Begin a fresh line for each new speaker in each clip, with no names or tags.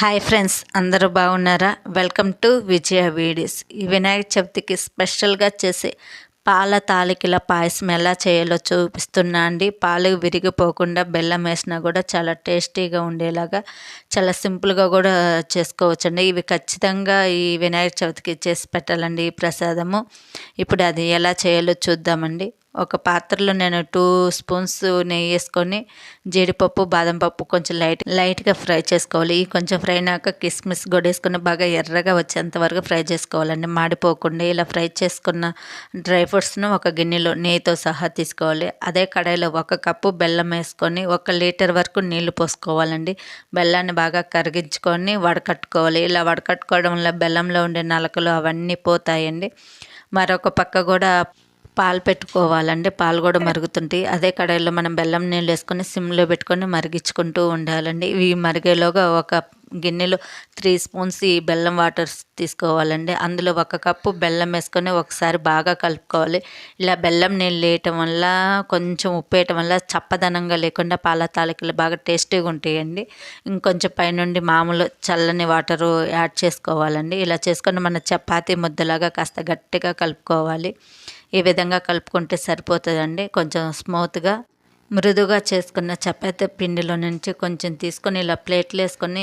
Hi friends అందరూ బాగున్నారా? Welcome to Vijaya videos ఈ వినాయక చవితికి స్పెషల్గా చేసే పాల తాలికల పాయసం ఎలా చేయాలో చూపిస్తున్నా అండి. పాలు విరిగిపోకుండా బెల్లం వేసినా కూడా చాలా టేస్టీగా ఉండేలాగా చాలా సింపుల్గా కూడా చేసుకోవచ్చండి. ఇవి ఖచ్చితంగా ఈ వినాయక చవితికి చేసి పెట్టాలండి ఈ ప్రసాదము. ఇప్పుడు అది ఎలా చేయాలో చూద్దామండి. ఒక పాత్రలో నేను టూ స్పూన్స్ నెయ్యి వేసుకొని జీడిపప్పు బాదం పప్పు కొంచెం లైట్ లైట్గా ఫ్రై చేసుకోవాలి. ఈ కొంచెం ఫ్రై అయినాక కిస్మిస్ కూడా వేసుకుని బాగా ఎర్రగా వచ్చేంత వరకు ఫ్రై చేసుకోవాలండి. మాడిపోకుండా ఇలా ఫ్రై చేసుకున్న డ్రై ఫ్రూట్స్ను ఒక గిన్నెలో నెయ్యితో సహా తీసుకోవాలి. అదే కడాయిలో ఒక కప్పు బెల్లం వేసుకొని ఒక లీటర్ వరకు నీళ్ళు పోసుకోవాలండి. బెల్లాన్ని బాగా కరిగించుకొని వడకట్టుకోవాలి. ఇలా వడకట్టుకోవడం వల్ల బెల్లంలో ఉండే నలకలు అవన్నీ పోతాయండి. మరొక పక్క కూడా పాలు పెట్టుకోవాలండి. పాలు కూడా మరుగుతుంటాయి. అదే కడాయిలో మనం బెల్లం నీళ్ళు వేసుకొని సిమ్లో పెట్టుకొని మరిగించుకుంటూ ఉండాలండి. ఇవి మరిగేలోగా ఒక గిన్నెలో త్రీ స్పూన్స్ ఈ బెల్లం వాటర్ తీసుకోవాలండి. అందులో ఒక కప్పు బెల్లం వేసుకొని ఒకసారి బాగా కలుపుకోవాలి. ఇలా బెల్లం నీళ్ళు వేయటం వల్ల కొంచెం ఉప్పు వేయటం వల్ల చప్పదనంగా లేకుండా పాల తాలికలు బాగా టేస్టీగా ఉంటాయండి. ఇంకొంచెం పైనుండి మామూలు చల్లని వాటరు యాడ్ చేసుకోవాలండి. ఇలా చేసుకొని మన చపాతీ ముద్దలాగా కాస్త గట్టిగా కలుపుకోవాలి. ఈ విధంగా కలుపుకుంటే సరిపోతుందండి? కొంచెం స్మూత్గా మృదుగా చేసుకున్న చపాతీ పిండిలో నుంచి కొంచెం తీసుకొని ఇలా ప్లేట్లు వేసుకొని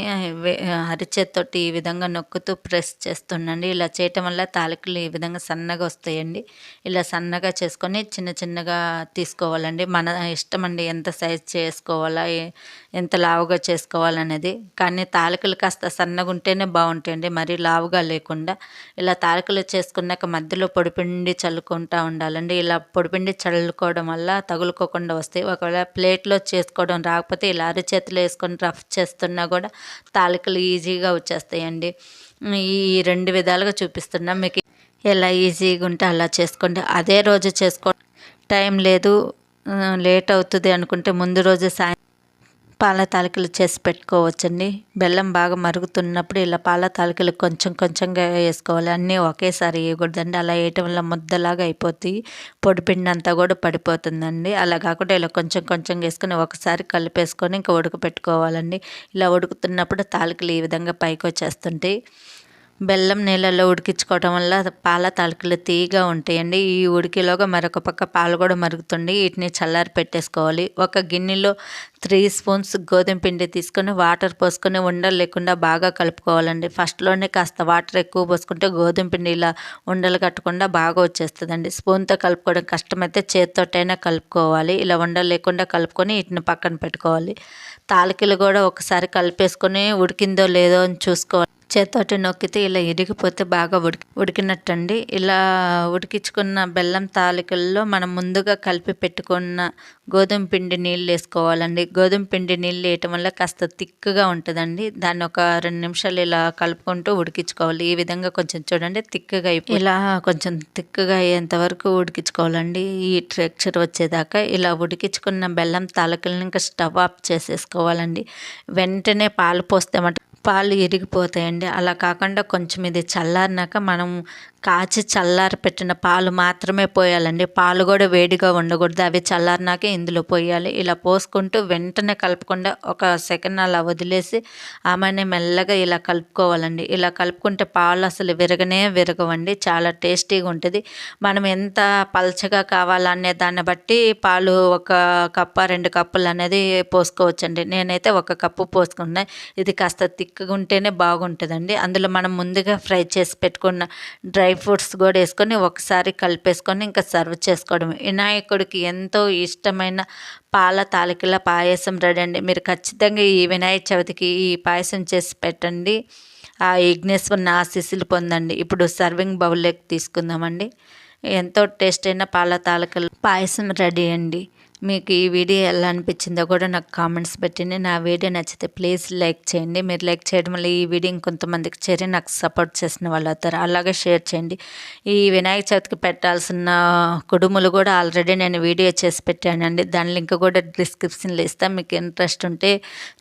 అరిచేత్తోటి ఈ విధంగా నొక్కుతూ ప్రెస్ చేస్తుండండి. ఇలా చేయటం వల్ల తాలికలు ఈ విధంగా సన్నగా వస్తాయండి. ఇలా సన్నగా చేసుకొని చిన్న చిన్నగా తీసుకోవాలండి. మన ఇష్టం అండి ఎంత సైజ్ చేసుకోవాలా ఎంత లావుగా చేసుకోవాలనేది. కానీ తాలికలు కాస్త సన్నగా ఉంటేనే బాగుంటాయండి. మరీ లావుగా లేకుండా. ఇలా తాలికలు చేసుకున్నాక మధ్యలో పొడిపిండి చల్లుకుంటూ ఉండాలండి. ఇలా పొడిపిండి చల్లుకోవడం వల్ల తగులుకోకుండా వస్తాయి. ఒకవేళ ప్లేట్లో చేసుకోవడం రాకపోతే ఇలా అరిచేతులు వేసుకొని రఫ్ చేస్తున్నా కూడా తాలికలు ఈజీగా వచ్చేస్తాయండి. ఈ రెండు విధాలుగా చూపిస్తున్నాం మీకు. ఎలా ఈజీగా ఉంటే అలా చేసుకోండి. అదే రోజు చేసుకో టైం లేదు లేట్ అవుతుంది అనుకుంటే ముందు రోజు సాయం పాల తాలికలు చేసి పెట్టుకోవచ్చండి. బెల్లం బాగా మరుగుతున్నప్పుడు ఇలా పాల తాలికలు కొంచెం కొంచెంగా వేసుకోవాలి. అన్నీ ఒకేసారి వేయకూడదండి. అలా వేయటం వల్ల ముద్దలాగా అయిపోతాయి పొడిపిండి అంతా కూడా పడిపోతుందండి. అలా కాకుండా ఇలా కొంచెం కొంచెం వేసుకొని ఒకసారి కలిపేసుకొని ఇంకా ఉడకపెట్టుకోవాలండి. ఇలా ఉడుకుతున్నప్పుడు తాలికలు ఈ విధంగా పైకి వచ్చేస్తుంటాయి. బెల్లం నీళ్ళల్లో ఉడికించుకోవటం వల్ల పాల తాలికలు తీయగా ఉంటాయండి. ఈ ఉడికిలోగా మరొక పక్క పాలు కూడా మరుగుతుంది వీటిని చల్లారి పెట్టేసుకోవాలి. ఒక గిన్నెలో త్రీ స్పూన్స్ గోధుమ పిండి తీసుకొని వాటర్ పోసుకొని ఉండలు లేకుండా బాగా కలుపుకోవాలండి. ఫస్ట్లోనే కాస్త వాటర్ ఎక్కువ పోసుకుంటే గోధుమ పిండి ఇలా ఉండలు కట్టకుండా బాగా వచ్చేస్తుందండి. స్పూన్తో కలుపుకోవడం కష్టమైతే చేతితోటైనా కలుపుకోవాలి. ఇలా ఉండలు లేకుండా కలుపుకొని వీటిని పక్కన పెట్టుకోవాలి. తాలికలు కూడా ఒకసారి కలిపేసుకొని ఉడికిందో లేదో అని చూసుకోవాలి. చేతోటి నొక్కితే ఇలా ఇరిగిపోతే బాగా ఉడికి ఉడికినట్టండి. ఇలా ఉడికించుకున్న బెల్లం తాలికల్లో మనం ముందుగా కలిపి పెట్టుకున్న గోధుమ పిండి నీళ్ళు వేసుకోవాలండి. గోధుమ పిండి నీళ్ళు వేయటం వల్ల కాస్త తిక్కుగా ఉంటుందండి. దాన్ని ఒక రెండు నిమిషాలు ఇలా కలుపుకుంటూ ఉడికించుకోవాలి. ఈ విధంగా కొంచెం చూడండి తిక్కుగా ఇలా కొంచెం తిక్కుగా అయ్యేంత వరకు ఉడికించుకోవాలండి. ఈ టెక్చర్ వచ్చేదాకా ఇలా ఉడికించుకున్న బెల్లం తాలికలను ఇంకా స్టవ్ ఆఫ్ చేసేసుకోవాలండి. వెంటనే పాలు పోస్తే పాలు ఇరిగిపోతాయండి. అలా కాకుండా కొంచెం ఇది చల్లారినాక మనం కాచి చల్లారి పెట్టిన పాలు మాత్రమే పోయాలండి. పాలు కూడా వేడిగా ఉండకూడదు. అవి చల్లారినాకే ఇందులో పోయాలి. ఇలా పోసుకుంటూ వెంటనే కలపకుండా ఒక సెకండ్ అలా వదిలేసి ఆమెని మెల్లగా ఇలా కలుపుకోవాలండి. ఇలా కలుపుకుంటే పాలు అసలు విరగనే విరగవండి. చాలా టేస్టీగా ఉంటుంది. మనం ఎంత పలచగా కావాలనే దాన్ని బట్టి పాలు ఒక కప్ప రెండు కప్పులు అనేది పోసుకోవచ్చండి. నేనైతే ఒక కప్పు పోసుకున్నా ఇది కాస్త తిక్కగా ఉంటేనే బాగుంటుందండి. అందులో మనం ముందుగా ఫ్రై చేసి పెట్టుకున్న డ్రై డ్రై ఫ్రూట్స్ కూడా వేసుకొని ఒకసారి కలిపేసుకొని ఇంకా సర్వ్ చేసుకోవడం వినాయకుడికి ఎంతో ఇష్టమైన పాల తాలికల పాయసం రెడీ అండి. మీరు ఖచ్చితంగా ఈ వినాయక చవితికి ఈ పాయసం చేసి పెట్టండి. ఆ యజ్ఞేశ్వరిని ఆశీస్సులు పొందండి. ఇప్పుడు సర్వింగ్ బౌల్లోకి తీసుకుందామండి. ఎంతో టేస్ట్ అయిన పాల తాలికలు పాయసం రెడీ అండి. మీకు ఈ వీడియో ఎలా అనిపించిందో కూడా నాకు కామెంట్స్ పెట్టండి. నా వీడియో నచ్చితే ప్లీజ్ లైక్ చేయండి. మీరు లైక్ చేయడం వల్ల ఈ వీడియో ఇంకొంతమందికి చేరి నాకు సపోర్ట్ చేసిన వాళ్ళు అవుతారు. అలాగే షేర్ చేయండి. ఈ వినాయక చవితికి పెట్టాల్సిన కుడుములు కూడా ఆల్రెడీ నేను వీడియో చేసి పెట్టానండి. దాని లింక్ కూడా డిస్క్రిప్షన్లో ఇస్తాను మీకు ఇంట్రెస్ట్ ఉంటే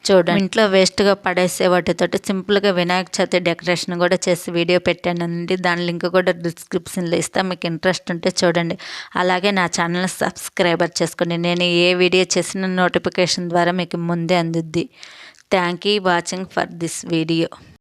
చూడండి. ఇంట్లో వేస్ట్గా పడేసే వాటితోటి సింపుల్గా వినాయక చవితి డెకరేషన్ కూడా చేసి వీడియో పెట్టానండి. దాని లింక్ కూడా డిస్క్రిప్షన్లో ఇస్తాను మీకు ఇంట్రెస్ట్ ఉంటే చూడండి. అలాగే నా ఛానల్ సబ్స్క్రైబర్ చేసుకోండి. నేను ఏ వీడియో చేసిన నోటిఫికేషన్ ద్వారా మీకు ముందే అందుద్ది. Thank you watching for this video